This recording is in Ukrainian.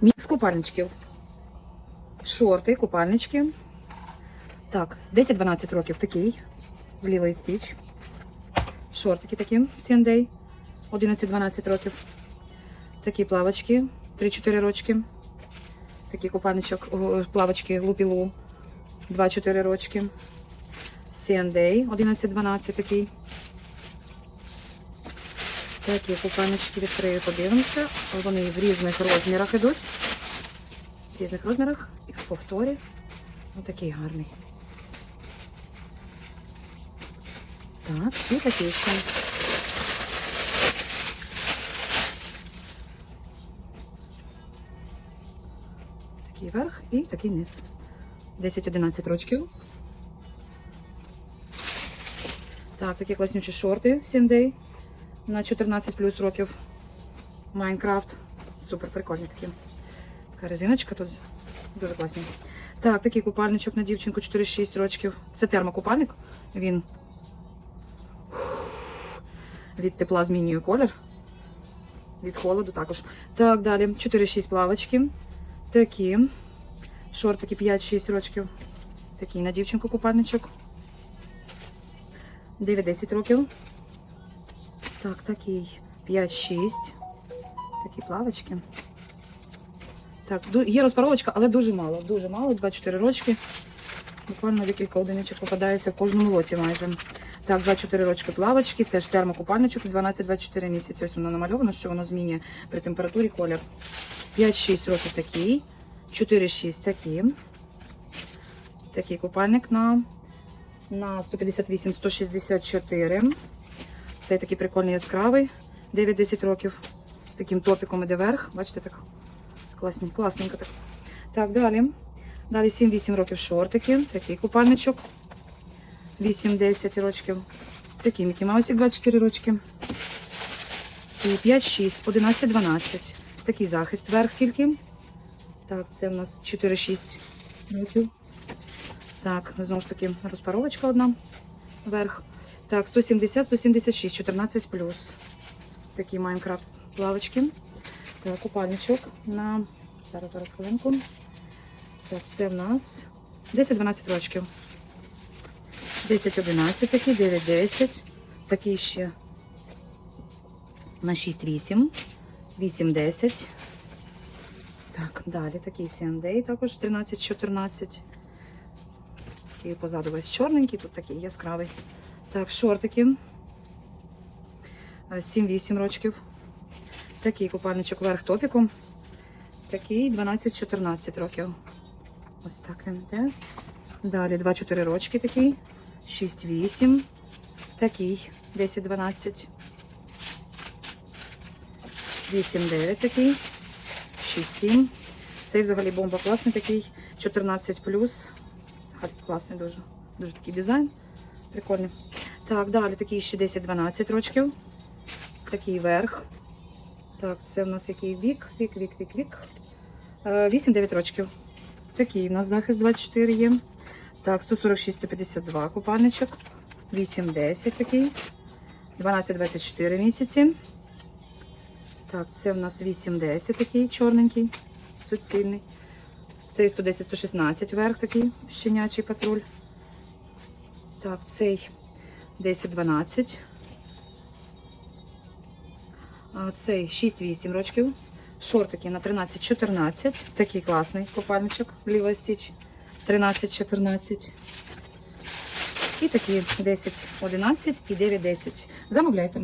Мікс купальничків. Шорти, купальнички. Так, 10-12 років такий. З лівої стіч. Шортики такі, Сендей. 11-12 років. Такі плавочки, 3-4 рочки. Такі купальничок, плавочки Лупілу, 2-4 рочки. Сендей, 11-12 такий. Такі купальнички відкрию, подивимося. Вони в різних розмірах йдуть. В різних розмірах і в повторі. Отакий гарний. Так, і такий ще. Такий верх і такий низ. 10-11 рочків. Так, такі класнючі шорти Сіндей на 14 плюс років. Майнкрафт. Супер прикольні такі. Така резиночка тут дуже класні. Так, такий купальничок на дівчинку 4-6 років. Це термокупальник. Він від тепла змінює колір. Від холоду також. Так, далі. 4-6 плавочки. Такі. Шортики 5-6 років. Такий на дівчинку купальничок. 9-10 років. Так, такий 5-6. Такі плавочки. Так, є розпаровочка, але дуже мало. Дуже мало, 2-4 рочки. Буквально декілька одиничок попадається в кожному лоті майже. Так, 2-4 рочки плавочки, теж термокупальничок 12-24 місяці. Ось воно намальовано, що воно змінює при температурі колір. 5-6 років такий, 4-6 такий. Такий купальник на, на 158-164. Цей такий прикольний яскравий, 9-10 років. Таким топіком іде верх. Бачите, так класні, класненько так. Так, далі. Далі 7-8 років шортики. Такий купальничок. 8-10 рочків. Такий Мікі Маусик 24 рочки. Ці 5-6, 11-12. Такий захист верх тільки. Так, це в нас 4-6 років. Так, знову ж таки, розпаровочка одна. Верх. Так, 170-176, 14 плюс. Такі Майнкрафт плавочки. Так, купальничок на. Зараз, зараз хвилинку. Так, це в нас 10-12 рочків. 10-11 такі, 9-10. Такий ще на 6-8. 8-10. Так, далі такий Сендей також 13-14. Такий позаду весь чорненький, тут такий яскравий. Так, шортики. Е, 7-8 рочків. Такий купальничок верх топіком. Такий 12-14 років. Ось так він йде. Далі 2-4 рочки такий. 6-8. Такий 10-12. 8-9 такий. 6-7. Цей взагалі бомба класний такий. 14 плюс. Класний дуже. Дуже такий дизайн. Прикольний. Так, далі такий ще 10-12 рочків. Такий верх. Так, це в нас який вік, вік, вік, вік, вік. Е, 8-9 рочків. Такий у нас захист 24 є. Так, 146-152 купальничок. 8-10 такий. 12-24 місяці. Так, це в нас 8-10 такий чорненький, суцільний. Цей 110-116 верх такий щенячий патруль. Так, цей 10-12. Цей 6-8 рочків. Шортики на 13-14. Такий класний купальничок, ліва стіч. 13-14. І такі 10-11 і 9-10. Замовляйте.